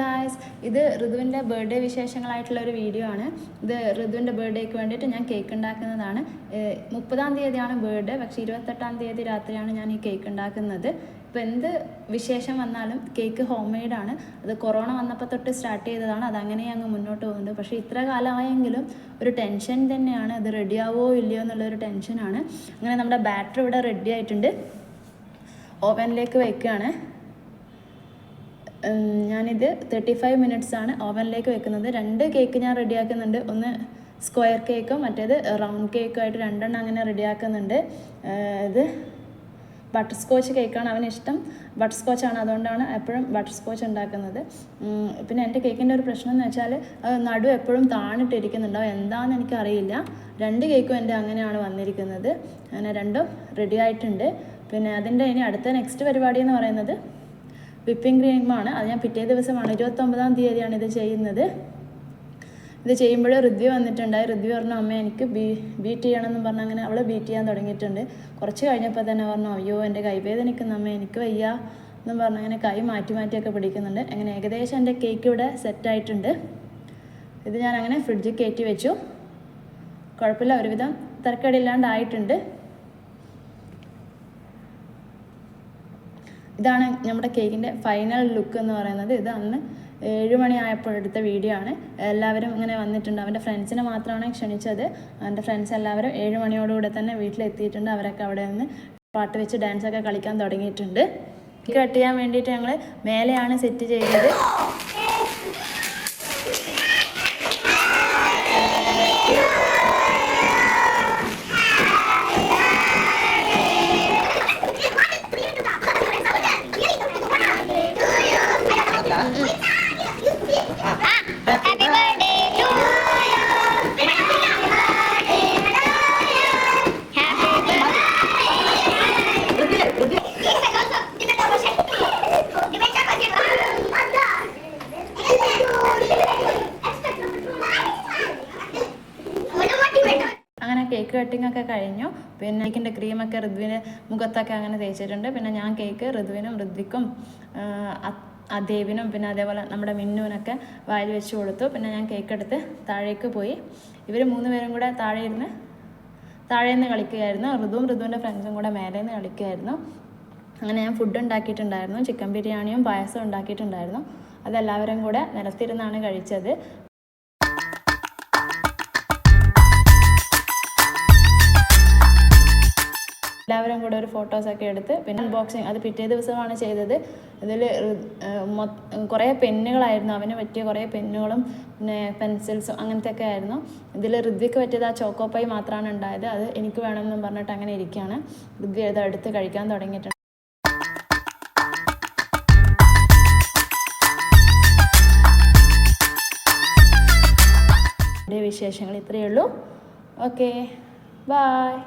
Guys ഇത് ഋതുവിന്റെ birthday വിശേഷങ്ങളായിട്ടുള്ള ഒരു video ആണ്. ഇത് ഋതുവിന്റെ ബർത്ത്ഡേക്ക് വേണ്ടിയിട്ട് ഞാൻ കേക്ക് ഉണ്ടാക്കുന്നതാണ്. മുപ്പതാം തീയതിയാണ് ബർത്ത്ഡേ പക്ഷേ ഇരുപത്തെട്ടാം തീയതി രാത്രിയാണ് ഞാൻ ഈ കേക്ക് ഉണ്ടാക്കുന്നത്. ഇപ്പോൾ എന്ത് വിശേഷം വന്നാലും കേക്ക് ഹോം മെയ്ഡാണ് അത് കൊറോണ വന്നപ്പോൾ തൊട്ട് സ്റ്റാർട്ട് ചെയ്തതാണ്. അതങ്ങനെ അങ്ങ് മുന്നോട്ട് പോകുന്നുണ്ട്. പക്ഷേ ഇത്ര കാലമായെങ്കിലും ഒരു ടെൻഷൻ തന്നെയാണ്. അത് റെഡിയാവോ ഇല്ലയോ എന്നുള്ളൊരു ടെൻഷനാണ് അങ്ങനെ നമ്മുടെ ബാറ്ററി ഇവിടെ റെഡി ആയിട്ടുണ്ട്. ഓവനിലേക്ക് വയ്ക്കുകയാണ് ഞാനിത് തേർട്ടി ഫൈവ് മിനിറ്റ്സ് ആണ് ഓവനിലേക്ക് വെക്കുന്നത്. രണ്ട് കേക്ക് ഞാൻ റെഡിയാക്കുന്നുണ്ട് ഒന്ന് സ്ക്വയർ കേക്കും മറ്റേത് റൗണ്ട് കേക്കും ആയിട്ട് രണ്ടെണ്ണം അങ്ങനെ റെഡിയാക്കുന്നുണ്ട് ഇത് ബട്ടർ സ്കോച്ച് കേക്കാണ് അവന് ഇഷ്ടം ബട്ടർ സ്കോച്ച് ആണ് അതുകൊണ്ടാണ് എപ്പോഴും ബട്ടർ സ്കോച്ച് ഉണ്ടാക്കുന്നത് പിന്നെ എന്റെ കേക്കിന്റെ ഒരു പ്രശ്നം എന്ന് വെച്ചാൽ നടു എപ്പോഴും താണിട്ടിരിക്കുന്നുണ്ടാവും. എന്താണെന്ന് എനിക്കറിയില്ല. രണ്ട് കേക്കും എന്റെ അങ്ങനെയാണ് വന്നിരിക്കുന്നത്. അങ്ങനെ രണ്ടും റെഡി ആയിട്ടുണ്ട്. പിന്നെ അതിന്റെ ഇനി അടുത്ത നെക്സ്റ്റ് പരിപാടി എന്ന് പറയുന്നത് വിപ്പിംഗ് ക്രീമാണ്. അത് ഞാൻ പിറ്റേ ദിവസമാണ് ഇരുപത്തൊമ്പതാം തീയതിയാണ് ഇത് ചെയ്യുന്നത്. ഇത് ചെയ്യുമ്പോൾ ഋദ്വി വന്നിട്ടുണ്ടായി. ഋദ്വി പറഞ്ഞു അമ്മ എനിക്ക് ബീ ബീറ്റ് ചെയ്യണമെന്ന് പറഞ്ഞ് അങ്ങനെ അവൾ ബീറ്റ് ചെയ്യാൻ തുടങ്ങിയിട്ടുണ്ട്. കുറച്ച് കഴിഞ്ഞപ്പോൾ തന്നെ പറഞ്ഞു അയ്യോ എന്റെ കൈവേദനിക്കുന്ന അമ്മ എനിക്ക് വയ്യ എന്നും പറഞ്ഞ് അങ്ങനെ കൈ മാറ്റി മാറ്റിയൊക്കെ പിടിക്കുന്നുണ്ട്. അങ്ങനെ ഏകദേശം എന്റെ കേക്ക് ഇവിടെ സെറ്റായിട്ടുണ്ട് ഇത് ഞാൻ അങ്ങനെ ഫ്രിഡ്ജിൽ കയറ്റി വെച്ചു. കുഴപ്പമില്ല ഒരുവിധം തരക്കേടില്ലാണ്ടായിട്ടുണ്ട്. ഇതാണ് നമ്മുടെ കേക്കിന്റെ ഫൈനൽ ലുക്ക് എന്ന് പറയുന്നത്. ഇത് അന്ന് ഏഴ് മണിയായപ്പോൾ എടുത്ത വീഡിയോ ആണ്. എല്ലാവരും ഇങ്ങനെ വന്നിട്ടുണ്ട്. അവന്റെ ഫ്രണ്ട്സിനെ മാത്രമാണ് ക്ഷണിച്ചത്. അവന്റെ ഫ്രണ്ട്സ് എല്ലാവരും ഏഴ് മണിയോടുകൂടെ തന്നെ വീട്ടിലെത്തിയിട്ടുണ്ട്. അവരൊക്കെ അവിടെ നിന്ന് പാട്ട് വെച്ച് ഡാൻസൊക്കെ കളിക്കാൻ തുടങ്ങിയിട്ടുണ്ട്. കട്ട് ചെയ്യാൻ വേണ്ടിയിട്ട് ഞങ്ങൾ മേലെയാണ് സെറ്റ് ചെയ്തത്. കേക്ക് കട്ടിംഗ് ഒക്കെ കഴിഞ്ഞു. പിന്നെ കേക്കിന്റെ ക്രീമൊക്കെ ഋതുവിന് മുഖത്തൊക്കെ അങ്ങനെ തേച്ചിട്ടുണ്ട്. പിന്നെ ഞാൻ കേക്ക് ഋതുവിനും ഋദ്വിക്കും അദേവിനും പിന്നെ അതേപോലെ നമ്മുടെ മിന്നുവിനൊക്കെ വായിൽ വെച്ച് കൊടുത്തു. പിന്നെ ഞാൻ കേക്ക് എടുത്ത് താഴേക്ക് പോയി. ഇവർ മൂന്ന് പേരും കൂടെ താഴെ ഇരുന്ന് താഴെ നിന്ന് കളിക്കുകയായിരുന്നു. ഋതുവും ഋതുവിന്റെ ഫ്രണ്ട്സും കൂടെ മേലെ നിന്ന് കളിക്കുകയായിരുന്നു. അങ്ങനെ ഞാൻ ഫുഡ് ഉണ്ടാക്കിയിട്ടുണ്ടായിരുന്നു. ചിക്കൻ ബിരിയാണിയും പായസവും ഉണ്ടാക്കിയിട്ടുണ്ടായിരുന്നു. അതെല്ലാവരും കൂടെ നിലത്തിരുന്നാണ് കഴിച്ചത്. എല്ലാവരും കൂടെ ഒരു ഫോട്ടോസൊക്കെ എടുത്ത് പിന്നെ അൺബോക്സിങ് അത് പിറ്റേ ദിവസമാണ് ചെയ്തത്. ഇതിൽ കുറേ പെന്നുകളായിരുന്നു. അവന് പറ്റിയ കുറേ പെന്നുകളും പിന്നെ പെൻസിൽസും അങ്ങനത്തെ ഒക്കെ ആയിരുന്നു. ഇതിൽ ഋദ്വിക്ക് പറ്റിയത് ആ ചോക്കോപ്പൈ മാത്രമാണ് ഉണ്ടായത്. അത് എനിക്ക് വേണമെന്നും പറഞ്ഞിട്ട് അങ്ങനെ ഇരിക്കുകയാണ് ഋദ്വി അത് എടുത്ത് കഴിക്കാൻ തുടങ്ങിയിട്ടുണ്ട്. വിശേഷങ്ങൾ ഇത്രയേ ഉള്ളൂ. ഓക്കേ. ബായ്